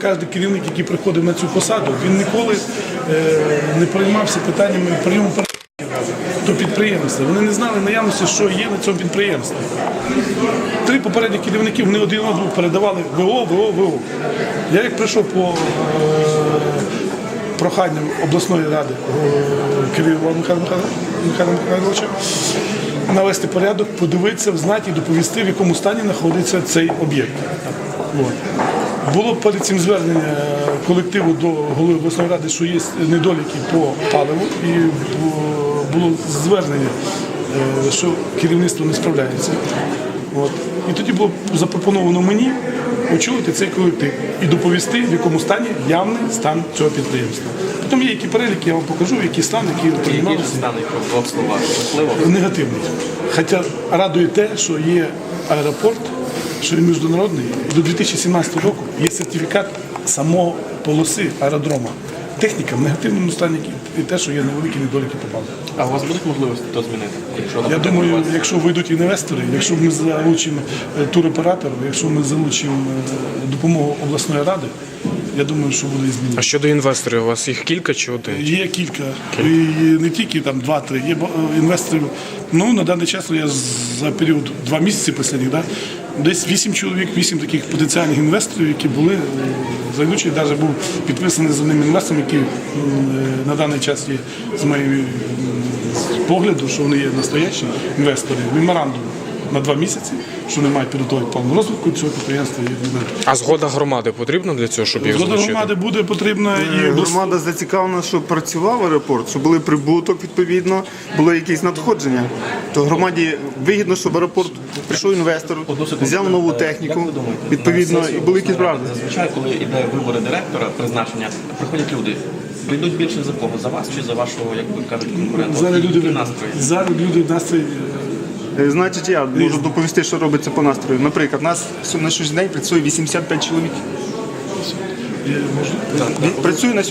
Кожен керівник, який приходив на цю посаду, він ніколи е, не приймався питаннями прийому до підприємства. Вони не знали наявності, що є на цьому підприємстві. Три попередні керівники вони один одному передавали ВО, ВО, ВО. Я як прийшов по е, проханням обласної ради е, Михайла- Михайла Михайловича навести порядок, подивитися, знати і доповісти, в якому стані знаходиться цей об'єкт. Було перед цим звернення колективу до голови обласної ради, що є недоліки по паливу, і е, було звернення, е, що керівництво не справляється. От. І тоді було запропоновано мені очолити цей колектив і доповісти, в якому стані явний стан цього підприємства. Потім є які переліки, я вам покажу, який стан, які приймалися. стане в двох словах? Негативний. Хоча радує те, що є аеропорт, що він міжнародний. До 2017 року є сертифікат самого полоси аеродрома. Техніка в негативному стані і те, що є невеликі недоліки попали. а у вас будуть можливості то змінити? Якщо Я думаю, вас- якщо вийдуть інвестори, якщо ми залучимо е, якщо ми залучимо е, допомогу обласної ради, я думаю, що буде і. А щодо інвесторів, у вас їх кілька чи один? Є кілька, і не тільки там два-три, є ба- інвесторів. Ну на даний час я за період два місяці останніх, да, десь вісім чоловік, вісім таких потенціальних інвесторів, які були зайдучі, навіть був підписаний з одним інвестором, який е, на даний час є з моєї погляду, що вони є настоящі інвестори. Меморандум на два місяці, що вони мають підготовити план розвитку цього підприємства. і А згода громади потрібна для цього, щоб їх Згода залучити? громади буде потрібна і Громада зацікавлена, щоб працював аеропорт, щоб були прибуток відповідно, було якісь надходження. То громаді вигідно, щоб аеропорт прийшов інвестор, взяв нову Е, техніку, відповідно, і були якісь правди. Зазвичай, коли йде вибори директора, призначення, приходять люди. Прийдуть більше за кого? За вас чи за вашого, як ви кажуть, конкурента? Зараз люди настрої? Зараз люди настрій. Е, Значить, я можу доповісти, що робиться по настрою. Наприклад, у нас на щось день працює 85 чоловік. е, Працює на